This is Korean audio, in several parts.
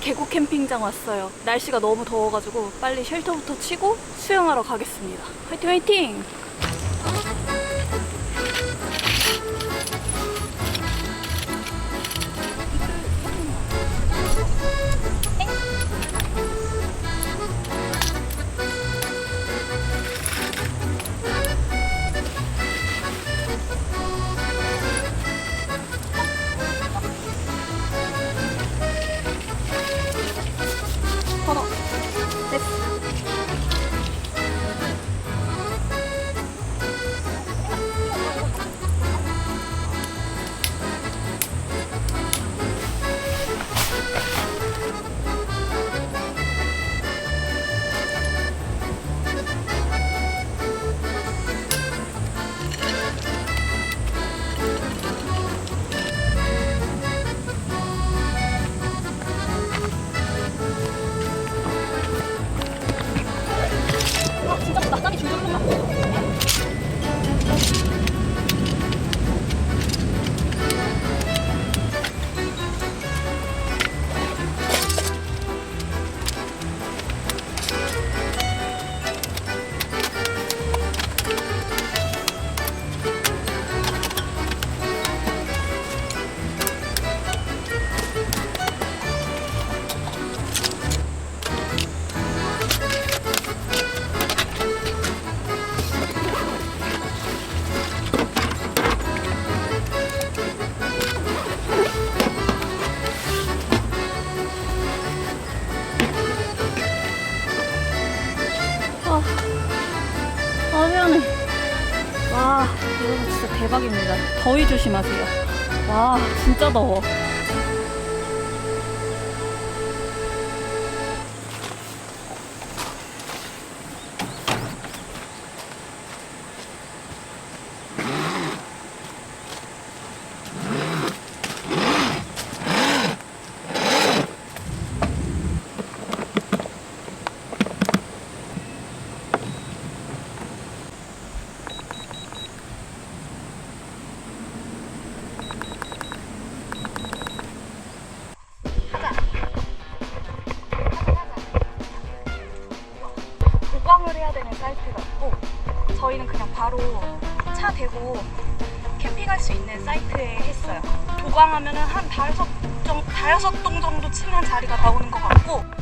계곡 캠핑장 왔어요. 날씨가 너무 더워가지고 빨리 쉘터부터 치고 수영하러 가겠습니다. 화이팅 화이팅 대박입니다. 더위 조심하세요. 와 진짜 더워 수 있는 사이트에 했어요. 보강하면은 한 다여섯 정 다여섯 동 정도 치면 자리가 나오는 것 같고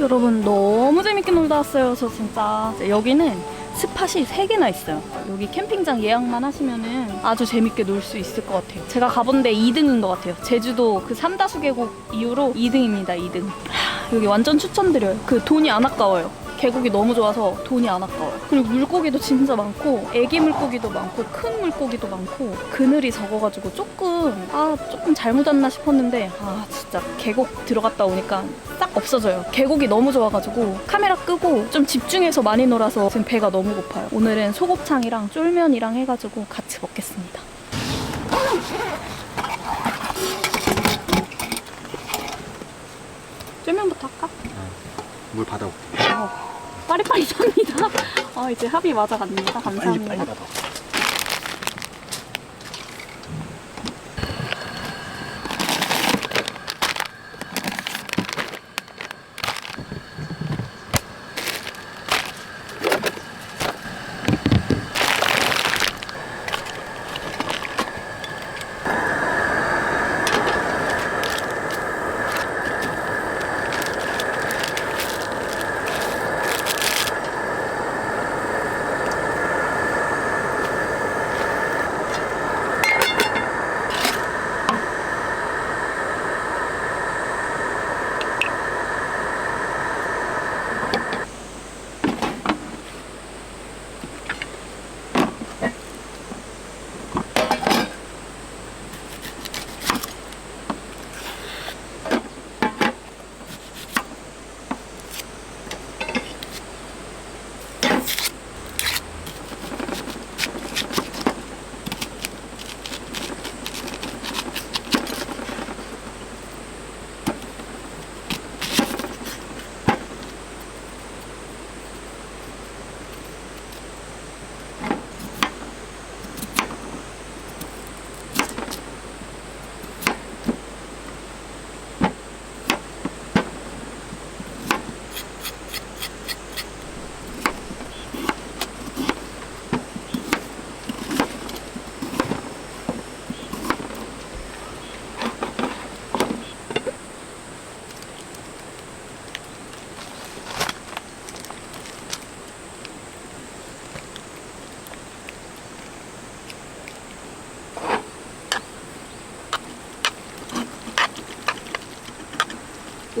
여러분 너무 재밌게 놀다 왔어요. 저 진짜 여기는 스팟이 3개나 있어요. 여기 캠핑장 예약만 하시면은 아주 재밌게 놀 수 있을 것 같아요. 제가 가본 데 2등인 것 같아요. 제주도 그 삼다수 계곡 이후로 2등입니다. 2등. 하, 여기 완전 추천드려요. 그 돈이 안 아까워요. 계곡이 너무 좋아서 돈이 안 아까워요. 그리고 물고기도 진짜 많고 애기 물고기도 많고 큰 물고기도 많고 그늘이 적어가지고 조금 아 조금 잘못 왔나 싶었는데 아 진짜 계곡 들어갔다 오니까 싹 없어져요. 계곡이 너무 좋아가지고 카메라 끄고 좀 집중해서 많이 놀아서 지금 배가 너무 고파요. 오늘은 소곱창이랑 쫄면이랑 해가지고 같이 먹겠습니다. 쫄면부터 할까? 물 받아올게. 어, 빠리빠리 삽니다. 아, 이제 합이 맞아갑니다. 감사합니다. 받아.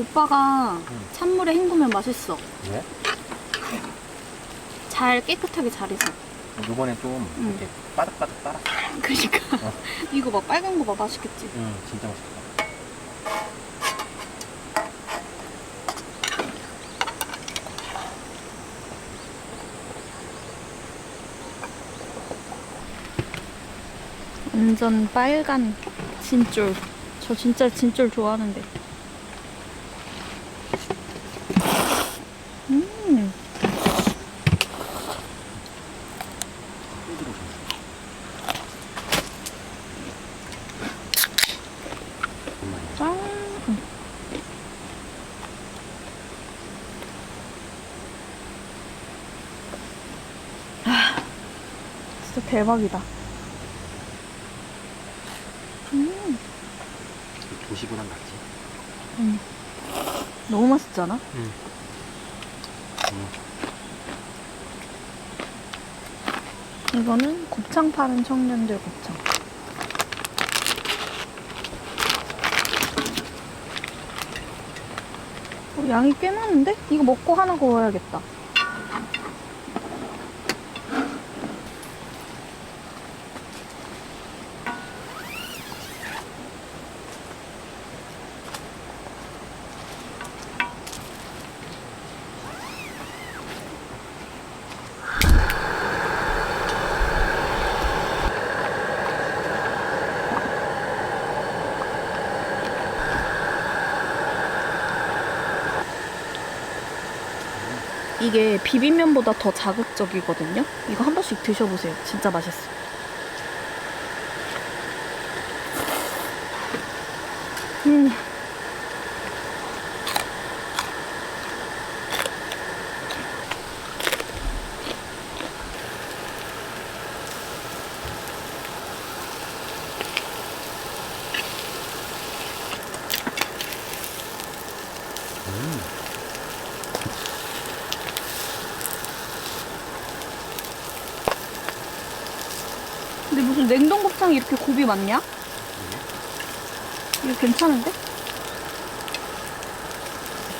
오빠가 찬물에 헹구면 맛있어. 왜? 잘 깨끗하게 잘해서. 요번에 좀 응. 이렇게 바닥바닥 따라. 그니까. 어. 이거 봐, 빨간 거 봐, 맛있겠지? 응, 진짜 맛있다. 완전 빨간 진쫄. 저 진짜 진쫄 좋아하는데. 음, 힘들어. 정말. 짠. 음. 아, 진짜 대박이다. 음, 도시보단 낫지. 너무 맛있지 않아? 응. 이거는 곱창 파는 청년들 곱창. 어, 양이 꽤 많은데? 이거 먹고 하나 구워야겠다. 이게 비빔면보다 더 자극적이거든요. 이거 한 번씩 드셔보세요. 진짜 맛있어. 음. 근데 무슨 냉동 곱이 많냐? 이거 괜찮은데?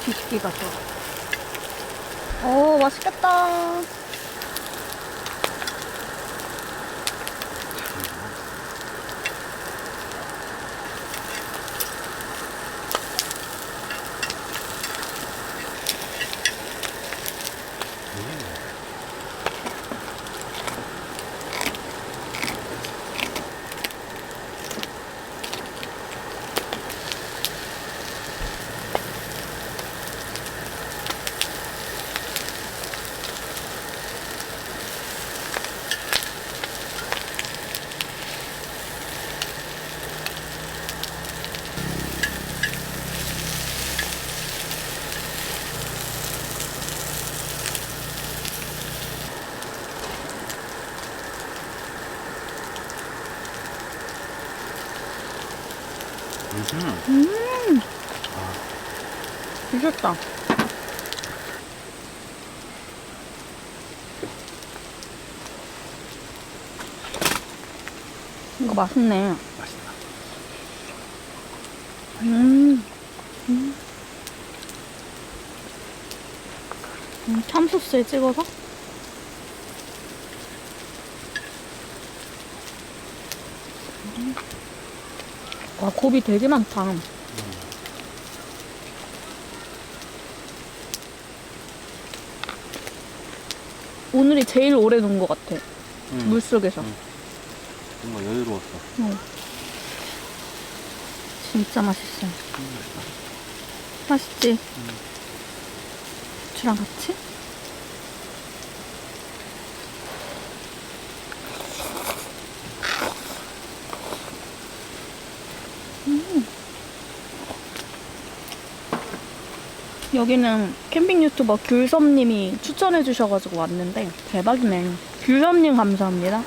뒤집기가 좋아. 오, 맛있겠다. 음. 음, 미쳤다. 이거 맛있네. 맛있다. 음. 음. 음, 참소스에 찍어서? 와, 곱이 되게 많다. 음. 오늘이 제일 오래 논 것 같아. 음. 물 속에서. 음. 뭔가 여유로웠어. 어. 진짜 맛있어. 음, 맛있다. 맛있지? 음. 주랑 같이? 여기는 캠핑 유튜버 귤섬님이 추천해 주셔가지고 왔는데 대박이네. 귤섬님 감사합니다.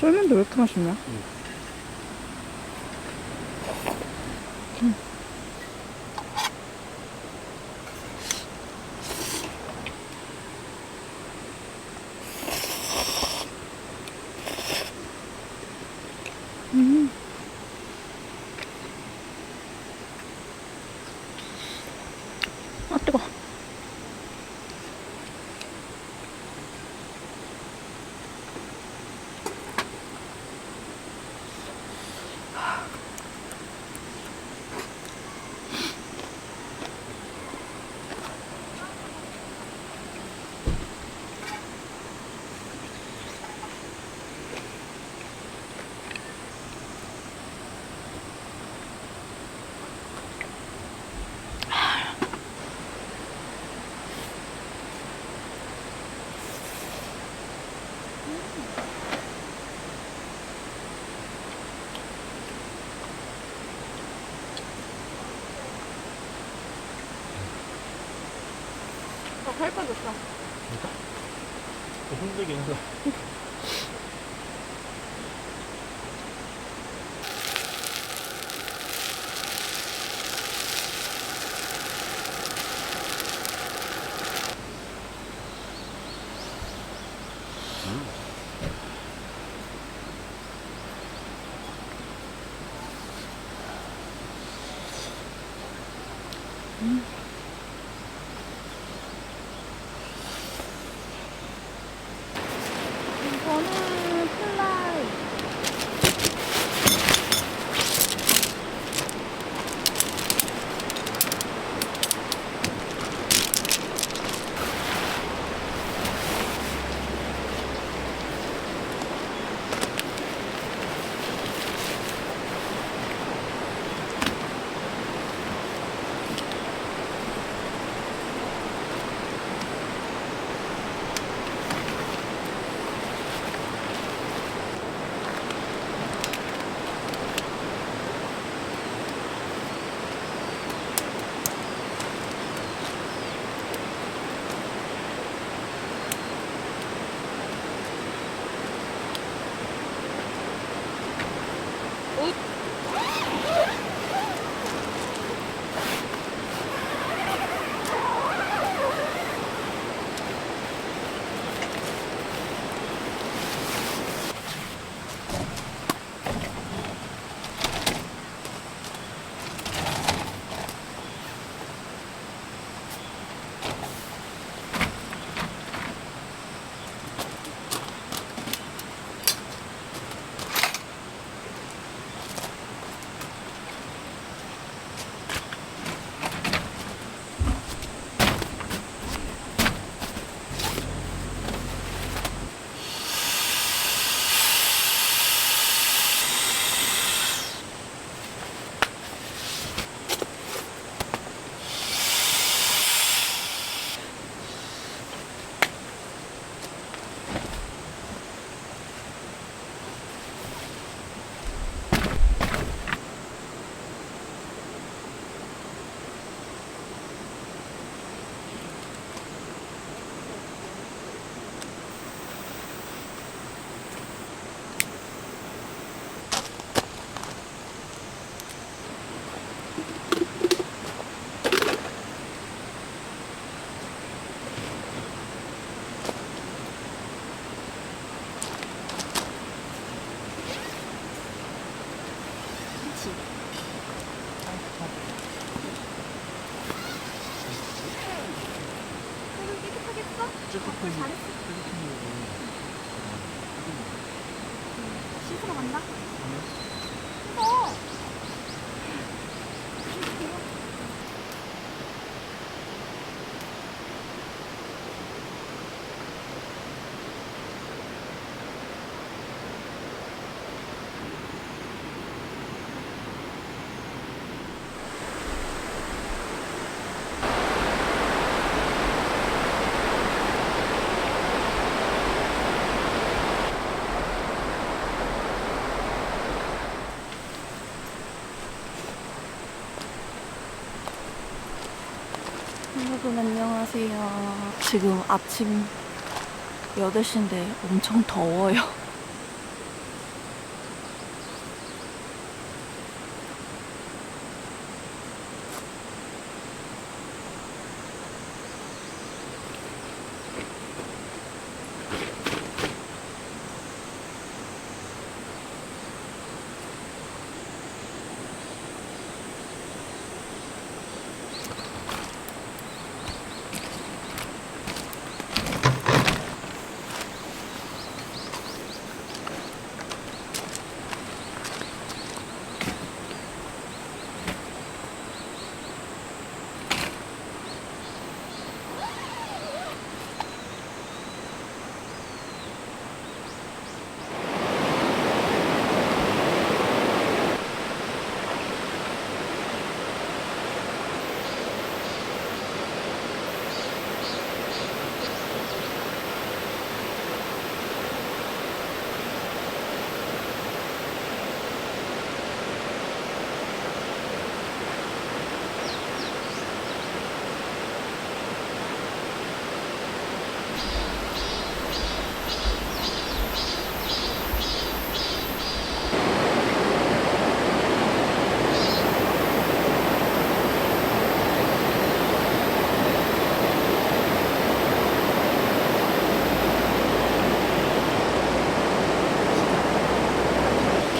쫄면도 왜 이렇게 맛있냐? 음. 나살 빠졌어. 힘들긴 해서. 여러분 안녕하세요. 지금 아침 8시인데 엄청 더워요.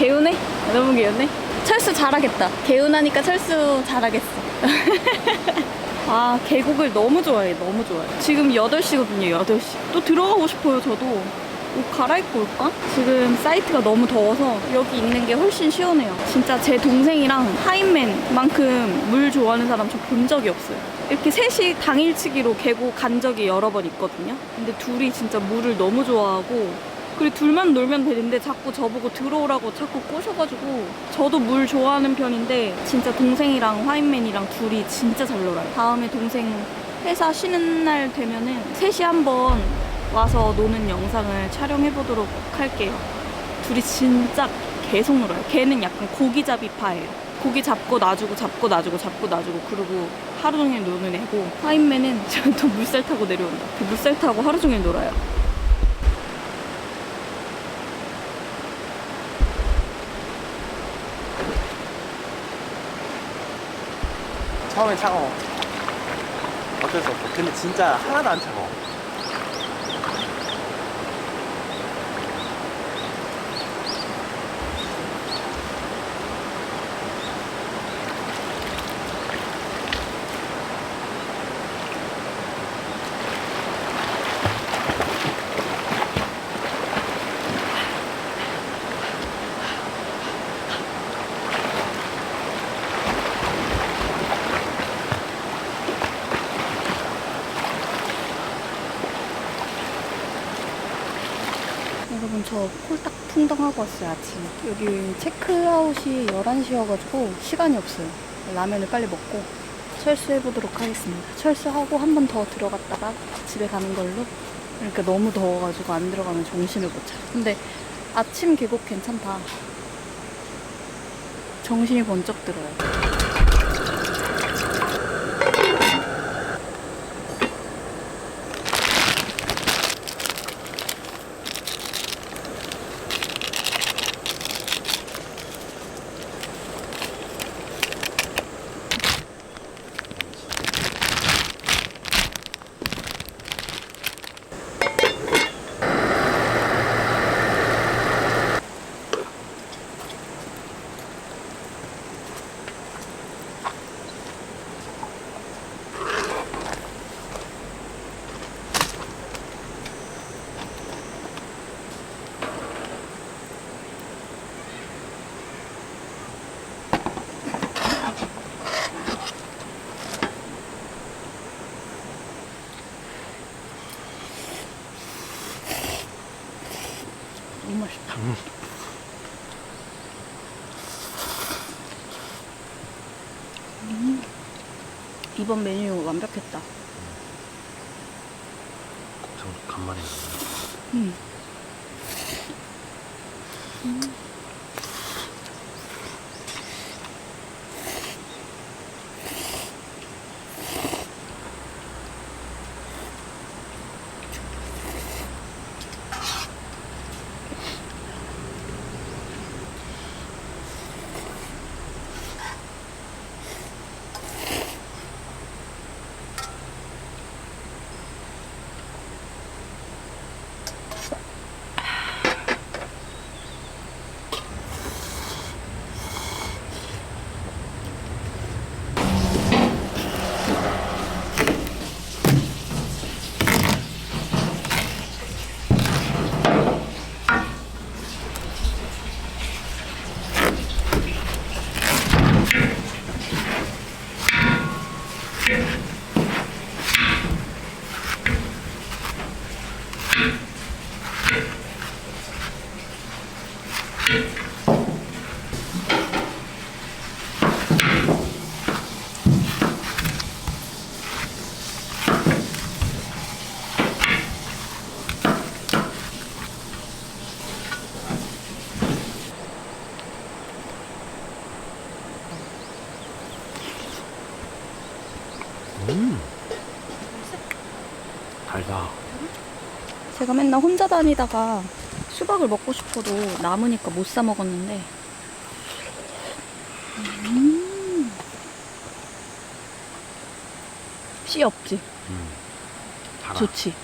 개운해? 너무 개운해? 철수 잘하겠다. 개운하니까 철수 잘하겠어. 아, 계곡을 너무 좋아해. 너무 좋아해. 지금 8시거든요, 8시. 또 들어가고 싶어요, 저도. 옷 갈아입고 올까? 지금 사이트가 너무 더워서 여기 있는 게 훨씬 시원해요. 진짜 제 동생이랑 하인맨만큼 물 좋아하는 사람 저 본 적이 없어요. 이렇게 셋이 당일치기로 계곡 간 적이 여러 번 있거든요. 근데 둘이 진짜 물을 너무 좋아하고 그리고 둘만 놀면 되는데 자꾸 저보고 들어오라고 자꾸 꼬셔가지고 저도 물 좋아하는 편인데 진짜 동생이랑 화인맨이랑 둘이 진짜 잘 놀아요. 다음에 동생 회사 쉬는 날 되면은 셋이 한번 와서 노는 영상을 촬영해 보도록 할게요. 둘이 진짜 계속 놀아요. 걔는 약간 고기잡이파예요. 고기 잡고 놔주고 잡고 놔주고 잡고 놔주고 그러고 하루 종일 노는 애고 화인맨은 또 물살 타고 내려온다. 그 물살 타고 하루 종일 놀아요. 처음엔 차가워. 어쩔 수 없어. 근데 진짜 하나도 안 차가워. 여러분 저 홀딱 풍덩하고 왔어요 아침. 여기 체크아웃이 11시여가지고 시간이 없어요. 라면을 빨리 먹고 철수해보도록 하겠습니다. 철수하고 한 번 더 들어갔다가 집에 가는 걸로. 그러니까 너무 더워가지고 안 들어가면 정신을 못 차려. 근데 아침 계곡 괜찮다. 정신이 번쩍 들어요 이번 메뉴 완벽했다. 곱창 간만에 음. 음. 달다. 제가 맨날 혼자 다니다가 수박을 먹고 싶어도 남으니까 못 사 먹었는데. 음. 씨 없지? 음. 달아. 좋지?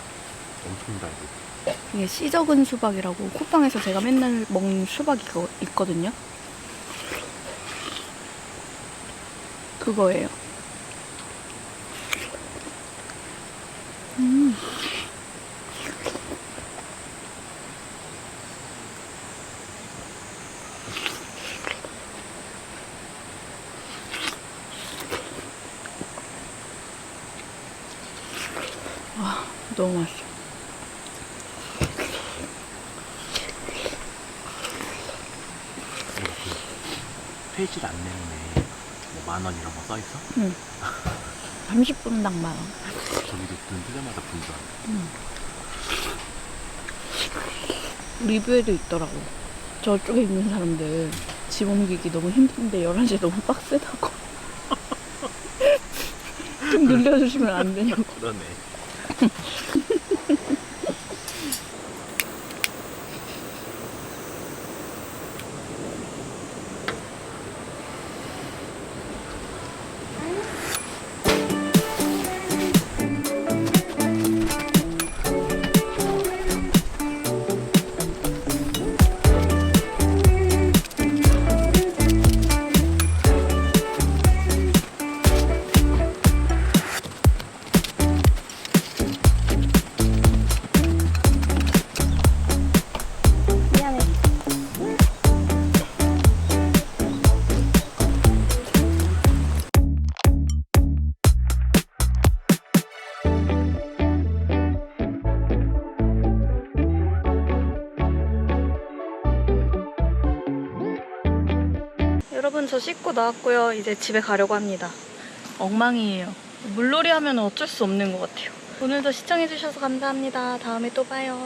엄청 달고. 이게 씨 적은 수박이라고 쿠팡에서 제가 맨날 먹는 수박이 있거든요. 그거예요. 음. 와, 너무 맛있어. 이렇게 페이지 안내문에 뭐만 원 이런 거 써 있어? 응. 30분당 만 원. 저기도 눈 뜨자마자 분줄. 리뷰에도 있더라고. 저쪽에 있는 사람들 집 옮기기 너무 힘든데 11시에 너무 빡세다고. 좀 늘려주시면 안 되냐고. 그러네. 나왔고요. 이제 집에 가려고 합니다. 엉망이에요. 물놀이 하면 어쩔 수 없는 것 같아요. 오늘도 시청해주셔서 감사합니다. 다음에 또 봐요.